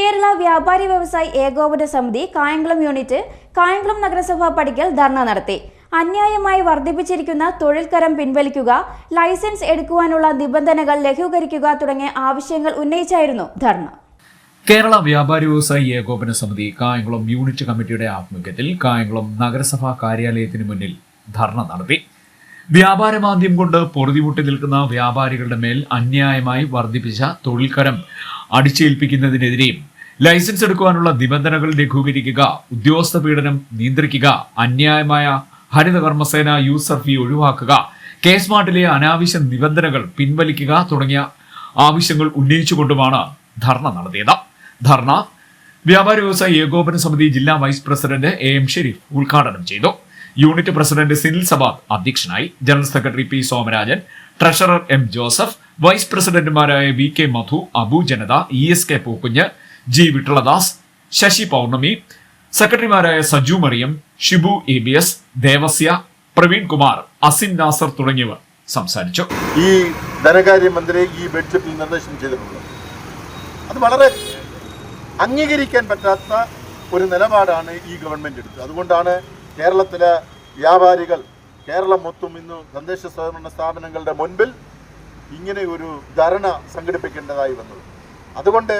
കേരള വ്യാപാരി വ്യവസായി ഏകോപന സമിതി കായംകുളം യൂണിറ്റ് കായംകുളം നഗരസഭ പടിക്കൽ ധർണ നടത്തി. അന്യായമായി വർദ്ധിപ്പിച്ചിരിക്കുന്ന തൊഴിൽ കരം പിൻവലിക്കുക ലൈസൻസ് എടുക്കുവാനുള്ള നിബന്ധനകൾ ലഘൂകരിക്കുക തുടങ്ങിയ ആവശ്യങ്ങൾ ഉന്നയിച്ചായിരുന്നു ധർണ. കേരള വ്യാപാരി വ്യവസായി ഏകോപന സമിതി കായംകുളം യൂണിറ്റ് കമ്മിറ്റിയുടെ ആഭിമുഖ്യത്തിൽ കായംകുളം നഗരസഭാ കാര്യാലയത്തിന് മുന്നിൽ ധർണ നടത്തി. വ്യാപാരമാന്ദ്യം കൊണ്ട് പൊറുതിമുട്ടി നിൽക്കുന്ന വ്യാപാരികളുടെ മേൽ അന്യായമായി വർദ്ധിപ്പിച്ച തൊഴിൽക്കരം അടിച്ചേൽപ്പിക്കുന്നതിനെതിരെയും ലൈസൻസ് എടുക്കുവാനുള്ള നിബന്ധനകൾ ലഘൂകരിക്കുക ഉദ്യോഗസ്ഥ പീഡനം നിയന്ത്രിക്കുക അന്യായമായ ഹരിത കർമ്മസേന ഫീ ഒഴിവാക്കുക കെ സ്മാർട്ടിലെ അനാവശ്യ നിബന്ധനകൾ പിൻവലിക്കുക തുടങ്ങിയ ആവശ്യങ്ങൾ ഉന്നയിച്ചുകൊണ്ടുമാണ് ധർണ നടത്തിയത്. ധർണ വ്യാപാര വ്യവസായ ഏകോപന സമിതി ജില്ലാ vice president A M Sharif ഉദ്ഘാടനം ചെയ്തു. യൂണിറ്റ് പ്രസിഡന്റ് സിനിൽ സബാദ് അധ്യക്ഷനായി general secretary P Somarajan treasurer M Joseph vice പ്രസിഡന്റുമാരായ V K Madhu Abu Janatha E S K Pookunju G Vittaladas Sasi Pournami സെക്രട്ടറിമാരായ Saju Mariyam Shibu A B S Devasya Praveen Kumar Asin Nasar തുടങ്ങിയവർ സംസാരിച്ചു. ഈ ധനകാര്യമന്ത്രി ഈ ബഡ്ജറ്റിൽ നിർദ്ദേശം ചെയ്തിട്ടുള്ളത് അത് വളരെ അംഗീകരിക്കാൻ പറ്റാത്ത ഒരു നിലപാടാണ് ഈ ഗവൺമെന്റ് എടുത്തത്. അതുകൊണ്ടാണ് കേരളത്തിലെ വ്യാപാരികൾ കേരളം മൊത്തം ഇന്ന് തദ്ദേശ സ്വയംഭരണ സ്ഥാപനങ്ങളുടെ മുൻപിൽ ഇങ്ങനെ ഒരു ധരണ സംഘടിപ്പിക്കേണ്ടതായി വന്നത് അതുകൊണ്ട്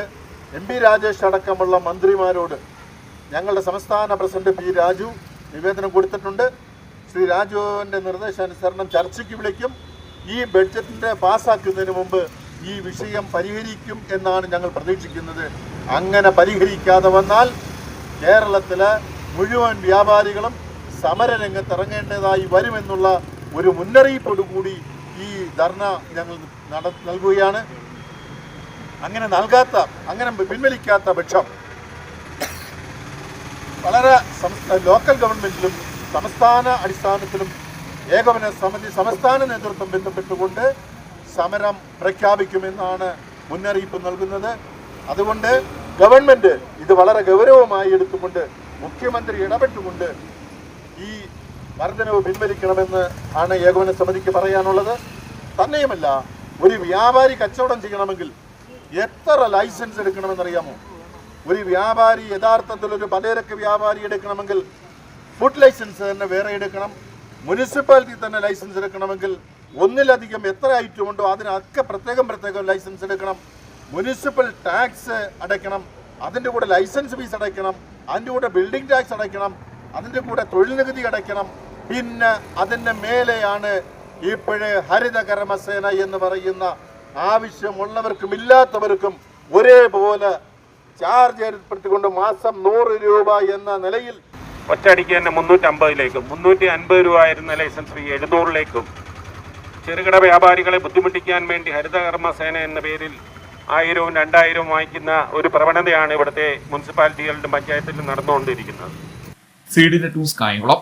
എം പി രാജേഷ് അടക്കമുള്ള മന്ത്രിമാരോട് ഞങ്ങളുടെ സംസ്ഥാന പ്രസിഡന്റ് പി രാജു നിവേദനം കൊടുത്തിട്ടുണ്ട്. ശ്രീ രാജുവിന്റെ നിർദ്ദേശാനുസരണം ചർച്ചയ്ക്ക് വിളിക്കും. ഈ ബഡ്ജറ്റിന്റെ പാസ്സാക്കുന്നതിന് മുമ്പ് ഈ വിഷയം പരിഹരിക്കും എന്നാണ് ഞങ്ങൾ പ്രതീക്ഷിക്കുന്നത്. അങ്ങനെ പരിഹരിക്കാതെ വന്നാൽ കേരളത്തിലെ മുഴുവൻ വ്യാപാരികളും സമരരംഗത്ത് ഇറങ്ങേണ്ടതായി വരുമെന്നുള്ള ഒരു മുന്നറിയിപ്പോടുകൂടി ഈ ധർണ ഞങ്ങൾ നട നൽകുകയാണ്. അങ്ങനെ നൽകാത്ത അങ്ങനെ പിൻവലിക്കാത്ത പക്ഷം വളരെ ലോക്കൽ ഗവൺമെന്റിലും സംസ്ഥാന അടിസ്ഥാനത്തിലും ഏകോപന സമിതി സംസ്ഥാന നേതൃത്വം ബന്ധപ്പെട്ടുകൊണ്ട് സമരം പ്രഖ്യാപിക്കുമെന്നാണ് മുന്നറിയിപ്പ് നൽകുന്നത്. അതുകൊണ്ട് ഗവൺമെന്റ് ഇത് വളരെ ഗൗരവമായി എടുത്തുകൊണ്ട് മുഖ്യമന്ത്രി ഇടപെട്ടുകൊണ്ട് ഈ വർധനവ് പിൻവലിക്കണമെന്ന് ആണ് ഏകോപന സമിതിക്ക് പറയാനുള്ളത്. തന്നെയുമല്ല ഒരു വ്യാപാരി കച്ചവടം ചെയ്യണമെങ്കിൽ എത്ര ലൈസൻസ് എടുക്കണമെന്നറിയാമോ? ഒരു വ്യാപാരി യഥാർത്ഥത്തിൽ ഒരു പലചരക്ക് വ്യാപാരി എടുക്കണമെങ്കിൽ ഫുഡ് ലൈസൻസ് തന്നെ വേറെ എടുക്കണം. മുനിസിപ്പാലിറ്റി തന്നെ ലൈസൻസ് എടുക്കണമെങ്കിൽ ഒന്നിലധികം എത്ര ഐറ്റം ഉണ്ടോ അതിനൊക്കെ പ്രത്യേകം പ്രത്യേകം ലൈസൻസ് എടുക്കണം. മുനിസിപ്പൽ ടാക്സ് അടയ്ക്കണം. അതിന്റെ കൂടെ ലൈസൻസ് ഫീസ് അടയ്ക്കണം. അതിന്റെ കൂടെ ബിൽഡിംഗ് ടാക്സ് അടയ്ക്കണം അതിന്റെ കൂടെ തൊഴിൽ നികുതി അടയ്ക്കണം. പിന്നെ അതിന്റെ മേലെയാണ് ഇപ്പോഴേ ഹരിത കർമ്മസേന എന്ന് പറയുന്ന ആവശ്യമുള്ളവർക്കും ഇല്ലാത്തവർക്കും ഒരേപോലെ ചാർജ് ഏർപ്പെടുത്തിക്കൊണ്ട് മാസം നൂറ് രൂപ എന്ന നിലയിൽ ഒറ്റയടിക്ക് തന്നെ മുന്നൂറ്റി അമ്പതിലേക്കും മുന്നൂറ്റി അൻപത് രൂപ ആയിരുന്ന ലൈസൻസ് ഫീ എഴുന്നൂറിലേക്കും. ചെറുകിട വ്യാപാരികളെ ബുദ്ധിമുട്ടിക്കാൻ വേണ്ടി ഹരിതകർമ്മ സേന എന്ന പേരിൽ ആയിരവും രണ്ടായിരവും വാങ്ങിക്കുന്ന ഒരു പ്രവണതയാണ് ഇവിടുത്തെ മുനിസിപ്പാലിറ്റികളിലും പഞ്ചായത്തിലും നടന്നുകൊണ്ടിരിക്കുന്നത്. C D Kayamkulam